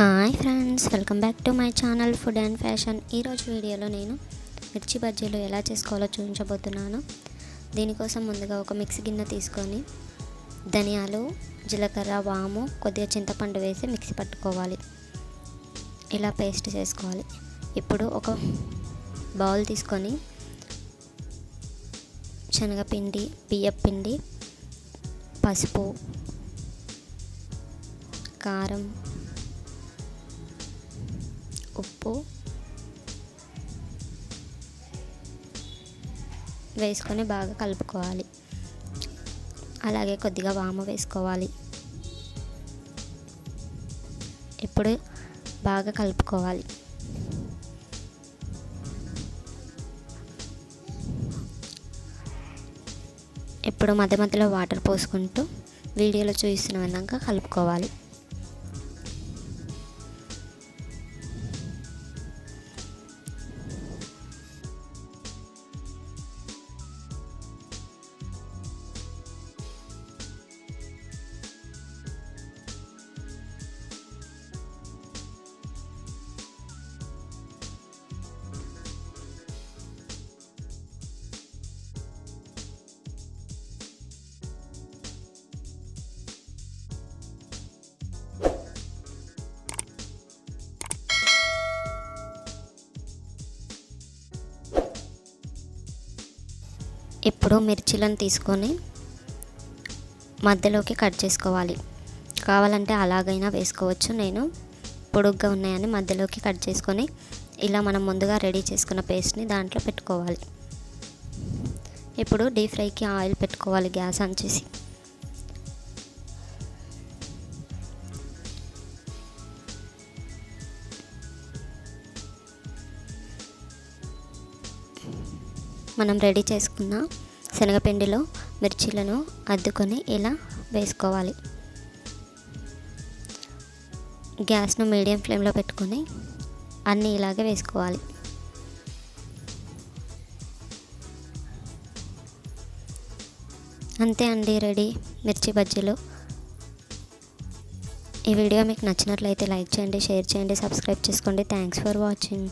Hi friends welcome back to my channel food and fashion. ఈరోజు వీడియోలో నేను మిర్చి బజ్జీలు ఎలా చేసుకోవాలో చూపించబోతున్నాను. దీనికోసం ముందుగా ఒక మిక్సీ గిన్నె తీసుకొని ధనియాలు జీలకర్ర వాము కొద్దిగా చింతపండు వేసి మిక్సీ పట్టుకోవాలి. ఇలా పేస్ట్ చేసుకోవాలి. ఇప్పుడు ఒక బౌల్ తీసుకొని శనగపిండి బియ్యపిండి పసుపు కారం ఉప్పు వేసుకొని బాగా కలుపుకోవాలి. అలాగే కొద్దిగా వాము వేసుకోవాలి. ఇప్పుడు బాగా కలుపుకోవాలి. ఇప్పుడు మధ్య మధ్యలో వాటర్ పోసుకుంటూ వీడియోలో చూస్తున్న విధంగా కలుపుకోవాలి. ఇప్పుడు మిర్చిలను తీసుకొని మధ్యలోకి కట్ చేసుకోవాలి. కావాలంటే అలాగైనా వేసుకోవచ్చు. నేను పొడుగ్గా ఉన్నాయని మధ్యలోకి కట్ చేసుకొని ఇలా మనం ముందుగా రెడీ చేసుకున్న పేస్ట్ని దాంట్లో పెట్టుకోవాలి. ఇప్పుడు డీప్ ఫ్రైకి ఆయిల్ పెట్టుకోవాలి గ్యాస్ ఆన్ మనం రెడీ చేసుకున్న శనగపిండిలో మిర్చీలను అద్దుకొని ఇలా వేసుకోవాలి. గ్యాస్ను మీడియం ఫ్లేమ్లో పెట్టుకొని అన్నీ ఇలాగే వేసుకోవాలి. అంతే అండి రెడీ మిర్చి బజ్జీలు. ఈ వీడియో మీకు నచ్చినట్లయితే లైక్ చేయండి షేర్ చేయండి సబ్స్క్రైబ్ చేసుకోండి. Thanks for watching.